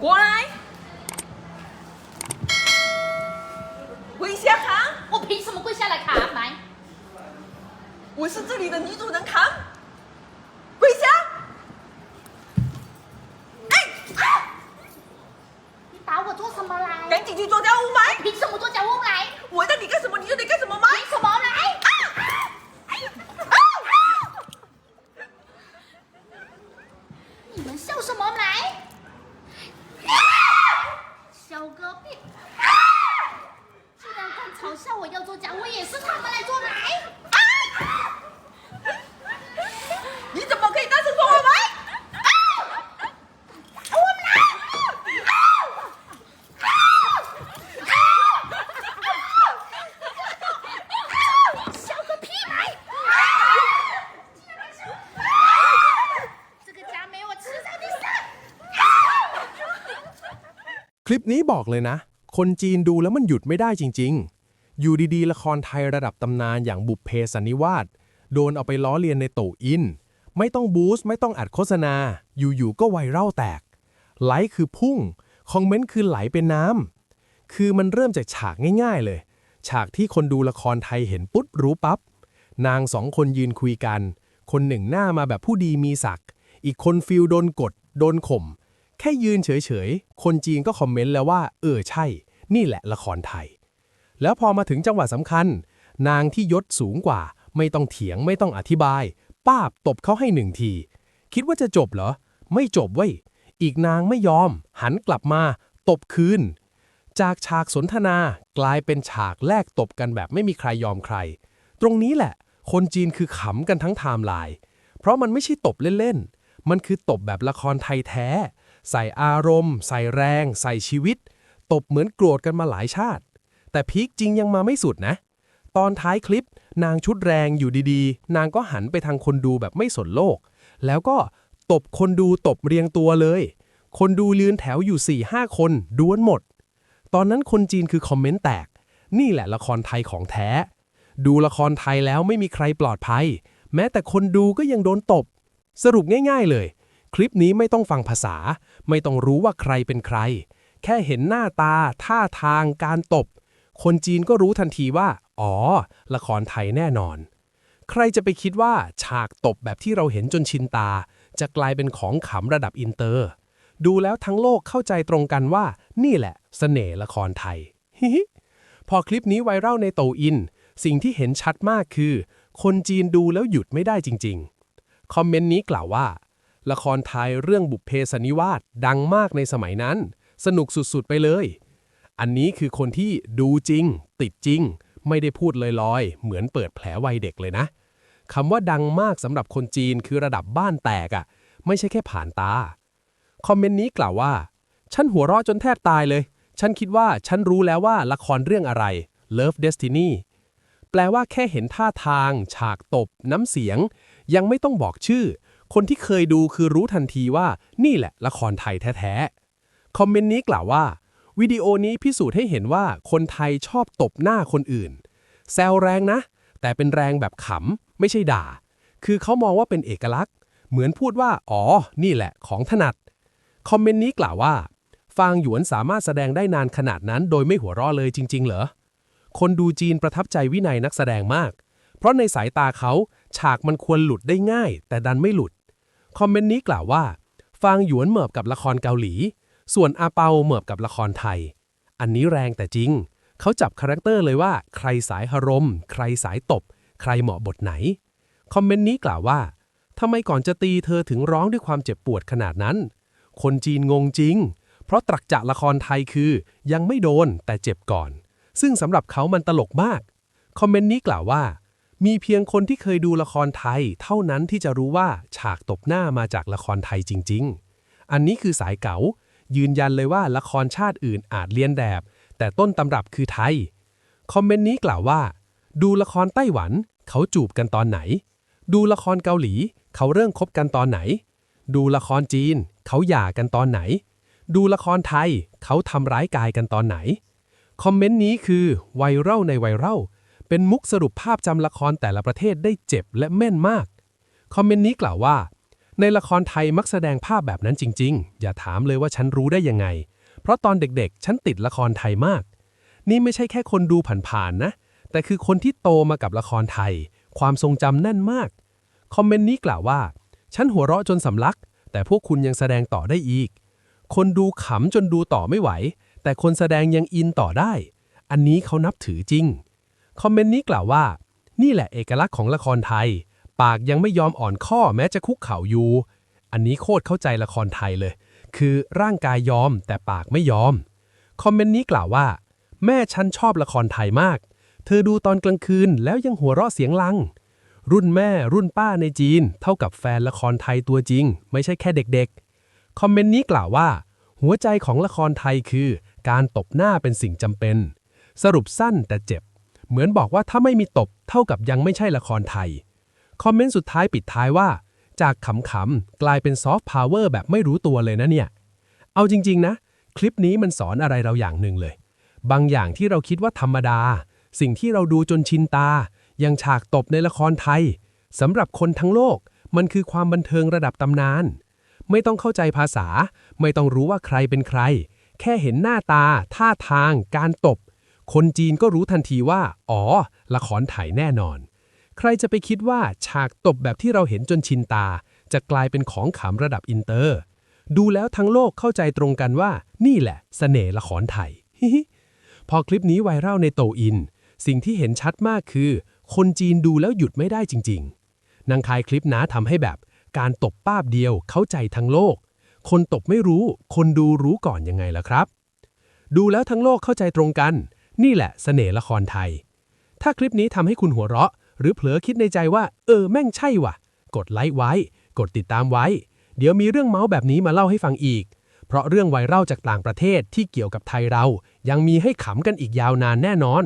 过来！跪下看，我凭什么跪下来看？来，我是这里的女主人，看，跪下！哎啊！你打我做什么来？赶紧去做家务买！凭什么做家务来？我让你干什么，你就得干什么吗！凭什么来？啊啊！你们笑什么来？小隔壁，既然敢嘲笑我要做家务，也是他们来做来。 คลิปนี้บอกเลยนะ คนจีนดูแล้วมันหยุดไม่ได้จริง ๆ อยู่ดีๆ ละครไทยระดับตำนานอย่างบุพเพสันนิวาสโดนเอาไปล้อเลียนในโตอิน ไม่ต้องบูสต์ไม่ต้องอัดโฆษณา อยู่ๆก็ไวรัลแตก ไลค์คือพุ่ง คอมเมนต์คือไหลเป็นน้ำ คือมันเริ่มจากฉากง่ายๆเลย ฉากที่คนดูละครไทยเห็นปุ๊บรู้ปับ๊บ นางสองคนยืนคุยกัน คนหนึ่งหน้ามาแบบผู้ดีมีศักดิ์ อีกคนฟิลโดนกด โดนข่ม แค่ยืนเฉยๆ คนจีนก็คอมเมนต์แล้วว่า เออใช่ นี่แหละละครไทย แล้วพอมาถึงจังหวะสำคัญ นางที่ยศสูงกว่า ไม่ต้องเถียงไม่ต้องอธิบาย ป้าบตบเขาให้หนึ่งที คิดว่าจะจบเหรอ ไม่จบเว้ย อีกนางไม่ยอม หันกลับมา ตบคืน จากฉากสนทนากลายเป็นฉากแลกตบกันแบบไม่มีใครยอมใคร ตรงนี้แหละ คนจีนคือขำกันทั้งไทม์ไลน์ เพราะมันไม่ใช่ตบเล่นๆ มันคือตบแบบละครไทยแท้ ใส่อารมณ์ ใส่แรง ใส่ชีวิต ตบเหมือนโกรธกันมาหลายชาติ แต่พีคจริงยังมาไม่สุดนะ ตอนท้ายคลิป นางชุดแรงอยู่ดีๆ นางก็หันไปทางคนดูแบบไม่สนโลก แล้วก็ตบคนดูตบเรียงตัวเลย คนดูยืนแถวอยู่4ี่ห้าคนดวนหมด ตอนนั้นคนจีนคือคอมเมนต์แตก นี่แหละละครไทยของแท้ ดูละครไทยแล้วไม่มีใครปลอดภัย แม้แต่คนดูก็ยังโดนตบ สรุปง่าย ๆเลย คลิปนี้ไม่ต้องฟังภาษา ไม่ต้องรู้ว่าใครเป็นใคร แค่เห็นหน้าตา ท่าทางการตบ คนจีนก็รู้ทันทีว่า อ๋อ ละครไทยแน่นอน ใครจะไปคิดว่าฉากตบแบบที่เราเห็นจนชินตา จะกลายเป็นของขำระดับอินเตอร์ ดูแล้วทั้งโลกเข้าใจตรงกันว่า นี่แหละสเสน่ห์ละครไทยฮิฮิพอคลิปนี้ไวรัลในโตอิน สิ่งที่เห็นชัดมากคือ คนจีนดูแล้วหยุดไม่ได้จริง ๆ คอมเมนต์นี้กล่าวว่า ละครไทยเรื่องบุพเพสนนิวาสดังมากในสมัยนั้น สนุกสุดๆไปเลย อันนี้คือคนที่ดูจริง ติดจริง ไม่ได้พูดลอยๆ เหมือนเปิดแผลวัยเด็กเลยนะคำว่าดังมากสำหรับคนจีนคือระดับบ้านแตกอะ่ะ ไม่ใช่แค่ผ่านตา คอมเมนต์นี้กล่าวว่า ฉันหัวเราะจนแทบตายเลย ฉันคิดว่าฉันรู้แล้วว่าละครเรื่องอะไร Love Destiny แปลว่าแค่เห็นท่าทาง ฉากตบ น้ำเสียง ยังไม่ต้องบอกชื่อ คนที่เคยดูคือรู้ทันทีว่านี่แหละละครไทยแท้ๆ คอมเมนต์นี้กล่าวว่า วิดีโอนี้พิสูจน์ให้เห็นว่าคนไทยชอบตบหน้าคนอื่น แซวแรงนะ แต่เป็นแรงแบบขำ ไม่ใช่ด่า คือเขามองว่าเป็นเอกลักษณ์ เหมือนพูดว่า อ๋อ นี่แหละของถนัด คอมเมนต์นี้กล่าวว่า ฟางหยวนสามารถแสดงได้นานขนาดนั้น โดยไม่หัวเราะเลยจริง ๆ เหรอ คนดูจีนประทับใจวินัยนักแสดงมาก เพราะในสายตาเขาฉากมันควรหลุดได้ง่าย แต่ดันไม่หลุด คอมเมนต์นี้กล่าวว่า ฟางหยวนเหมือบกับละครเกาหลี ส่วนอาเปาเหมือบกับละครไทย อันนี้แรงแต่จริง เขาจับคาแรคเตอร์เลยว่า ใครสายหรม ใครสายตบ ใครเหมาะบทไหน คอมเมนต์นี้กล่าวว่าทำไมก่อนจะตีเธอถึงร้องด้วยความเจ็บปวดขนาดนั้น คนจีนงงจริง เพราะตรักจะละครไทยคือ ยังไม่โดนแต่เจ็บก่อน ซึ่งสำหรับเขามันตลกมาก คอมเมนต์นี้กล่าวว่า มีเพียงคนที่เคยดูละครไทย เท่านั้นที่จะรู้ว่าฉากตบหน้ามาจากละครไทยจริง ๆ อันนี้คือสายเก๋ายืนยันเลยว่าละครชาติอื่นอาจเลียนแบบ แต่ต้นตำรับคือไทย คอมเมนต์นี้กล่าวว่า ดูละครไต้หวัน เขาจูบกันตอนไหน ดูละครเกาหลี เขาเริ่มคบกันตอนไหน ดูละครจีน เขาหย่ากันตอนไหน ดูละครไทย เขาทำร้ายกายกันตอนไหน คอมเมนต์นี้คือไวรัลในไวรัล เป็นมุกสรุปภาพจำละครแต่ละประเทศได้เจ็บและแม่นมาก คอมเมนต์นี้กล่าวว่า ในละครไทยมักแสดงภาพแบบนั้นจริง ๆ อย่าถามเลยว่าฉันรู้ได้ยังไง เพราะตอนเด็กๆ ฉันติดละครไทยมาก นี่ไม่ใช่แค่คนดูผ่านๆนะ แต่คือคนที่โตมากับละครไทย ความทรงจำแน่นมาก คอมเมนต์นี้กล่าวว่า ฉันหัวเราะจนสำลัก แต่พวกคุณยังแสดงต่อได้อีก คนดูขำจนดูต่อไม่ไหว แต่คนแสดงยังอินต่อได้ อันนี้เขานับถือจริง คอมเมนต์นี้กล่าวว่า นี่แหละเอกลักษณ์ของละครไทย ปากยังไม่ยอมอ่อนข้อแม้จะคุกเข่าอยู่ อันนี้โคตรเข้าใจละครไทยเลย คือร่างกายยอมแต่ปากไม่ยอม คอมเมนต์นี้กล่าวว่า แม่ฉันชอบละครไทยมาก เธอดูตอนกลางคืนแล้วยังหัวเราะเสียงลัง รุ่นแม่รุ่นป้าในจีน เท่ากับแฟนละครไทยตัวจริง ไม่ใช่แค่เด็กๆ คอมเมนต์นี้กล่าวว่า หัวใจของละครไทยคือ การตบหน้าเป็นสิ่งจำเป็น สรุปสั้นแต่เจ็บ เหมือนบอกว่าถ้าไม่มีตบเท่ากับยังไม่ใช่ละครไทย คอมเมนต์สุดท้ายปิดท้ายว่า จากขำๆกลายเป็นซอฟต์พาวเวอร์แบบไม่รู้ตัวเลยนะเนี่ย เอาจริง ๆ นะ คลิปนี้มันสอนอะไรเราอย่างหนึ่งเลย บางอย่างที่เราคิดว่าธรรมดา สิ่งที่เราดูจนชินตาอย่างฉากตบในละครไทยสำหรับคนทั้งโลก มันคือความบันเทิงระดับตำนาน ไม่ต้องเข้าใจภาษา ไม่ต้องรู้ว่าใครเป็นใคร แค่เห็นหน้าตา ท่าทาง การตบ คนจีนก็รู้ทันทีว่า อ๋อ ละครไทยแน่นอน ใครจะไปคิดว่าฉากตบแบบที่เราเห็นจนชินตา จะกลายเป็นของขำระดับอินเตอร์ ดูแล้วทั้งโลกเข้าใจตรงกันว่า นี่แหละเสน่ห์ละครไทยฮิฮิพอคลิปนี้ไวรัลในโตอิน สิ่งที่เห็นชัดมากคือ คนจีนดูแล้วหยุดไม่ได้จริง ๆนางคายคลิปนะทำให้แบบการตบป้าบเดียวเข้าใจทั้งโลก คนตบไม่รู้ คนดูรู้ก่อนยังไงล่ะครับ ดูแล้วทั้งโลกเข้าใจตรงกัน นี่แหละเสน่ห์ละครไทย ถ้าคลิปนี้ทำให้คุณหัวเราะ หรือเผลอคิดในใจว่า เออแม่งใช่ว่ะ กดไลค์ไว้ กดติดตามไว้ เดี๋ยวมีเรื่องเมาส์แบบนี้มาเล่าให้ฟังอีก เพราะเรื่องไวรัลจากต่างประเทศที่เกี่ยวกับไทยเรา ยังมีให้ขำกันอีกยาวนานแน่นอน